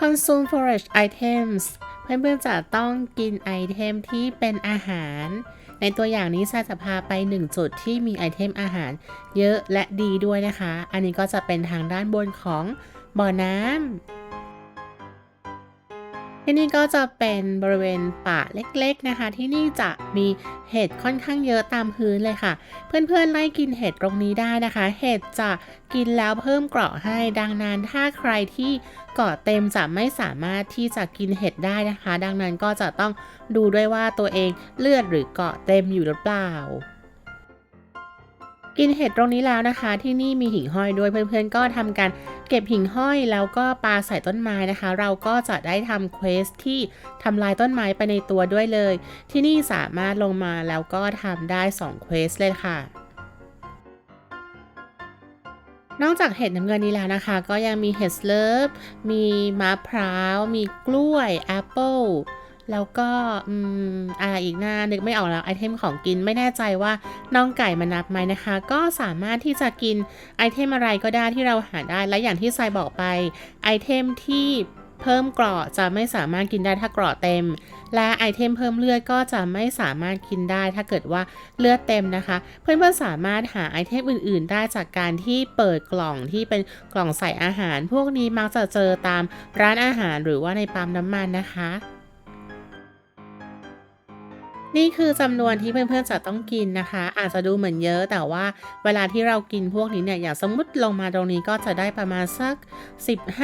consume forage items เพื่อนๆจะต้องกินไอเทมที่เป็นอาหาร ในตัวอย่างนี้ซาจะพาไป 1 จุดที่มีไอเทมอาหาร เยอะและดีด้วยนะคะ อันนี้ก็จะเป็นทางด้านบนของบ่อน้ำ ที่นี่ก็จะเป็นบริเวณป่าเล็กๆนะคะ ที่นี่จะมีเห็ดค่อนข้างเยอะตามพื้นเลยค่ะ เพื่อนๆไล่กินเห็ดตรงนี้ได้นะคะ เห็ดจะกินแล้วเพิ่มเกราะให้ ดังนั้นถ้าใครที่เกาะเต็มจะไม่สามารถที่จะกินเห็ดได้นะคะ ดังนั้นก็จะต้องดูด้วยว่าตัวเองเลือดหรือเกาะเต็มอยู่หรือเปล่า กินเห็ดตรงนี้แล้วนะคะ ที่นี่มีหิ่งห้อยด้วยเพื่อนๆ ก็ทำการเก็บหิ่งห้อยแล้วก็ปาใส่ต้นไม้นะคะ เราก็จะได้ทำเควสที่ทำลายต้นไม้ไปในตัวด้วยเลย ที่นี่สามารถลงมาแล้วก็ทำได้2เควสเลยค่ะนอกจากเห็ดน้ำเงินนี้แล้วนะคะ ก็ยังมีเห็ดเลิฟมีมะพร้าว มีกล้วยแอปเปิล แล้วก็อืมอ่าอีกหน้านึกไม่ออกแล้วไอเทมของกินไม่แน่ใจว่าน้องไก่มานับไหมนะคะ ก็สามารถที่จะกินไอเทมอะไรก็ได้ที่เราหาได้และอย่างที่ทรายบอกไปไอเทมที่เพิ่มเกราะจะไม่สามารถกินได้ถ้าเกราะเต็ม และไอเทมเพิ่มเลือดก็จะไม่สามารถกินได้ถ้าเกิดว่าเลือดเต็มนะคะ เพื่อนๆสามารถหาไอเทมอื่น ๆ ได้จากการที่เปิดกล่องที่เป็นกล่องใส่อาหาร พวกนี้มักจะเจอตามร้านอาหารหรือว่าในปั๊มน้ำมันนะคะ นี่คือจำนวนที่เพื่อนๆจะต้องกินนะคะ อาจจะดูเหมือนเยอะแต่ว่าเวลาที่เรากินพวกนี้เนี่ยอย่างสมมติลงมาตรงนี้ก็จะได้ประมาณสัก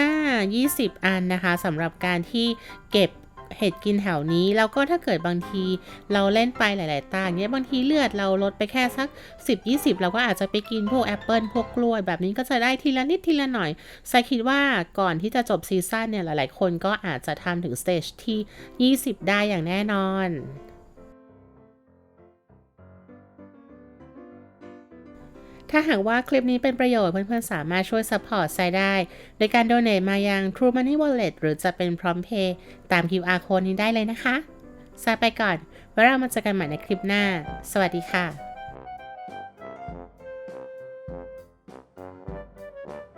15-20 อันนะคะสำหรับการที่เก็บเห็ดกินแถวนี้แล้วก็ถ้าเกิดบางทีเราเล่นไปหลาย ๆต่างเงี้ยบางทีเลือดเราลดไปแค่สัก 10-20 เราก็อาจจะไปกินพวกแอปเปิลพวกกล้วยแบบนี้ก็จะได้ทีละนิดทีละหน่อยไซคิดว่าก่อนที่จะจบซีซั่นเนี่ยหลาย ๆ คนก็อาจจะทำถึงสเตจที่ 20 ได้อย่างแน่นอน ถ้าหากว่าคลิปนี้เป็นประโยชน์เพื่อนๆ สามารถช่วยซัพพอร์ตไซได้โดยการโดเน a มายัง True Money Wallet หรือจะเป็นพร้อมเพย์ตาม QR code นี้ได้เลยนะคะซาไปก่อนไว้เรามาเจอกันใหม่ในคลิปหน้า สวัสดีค่ะ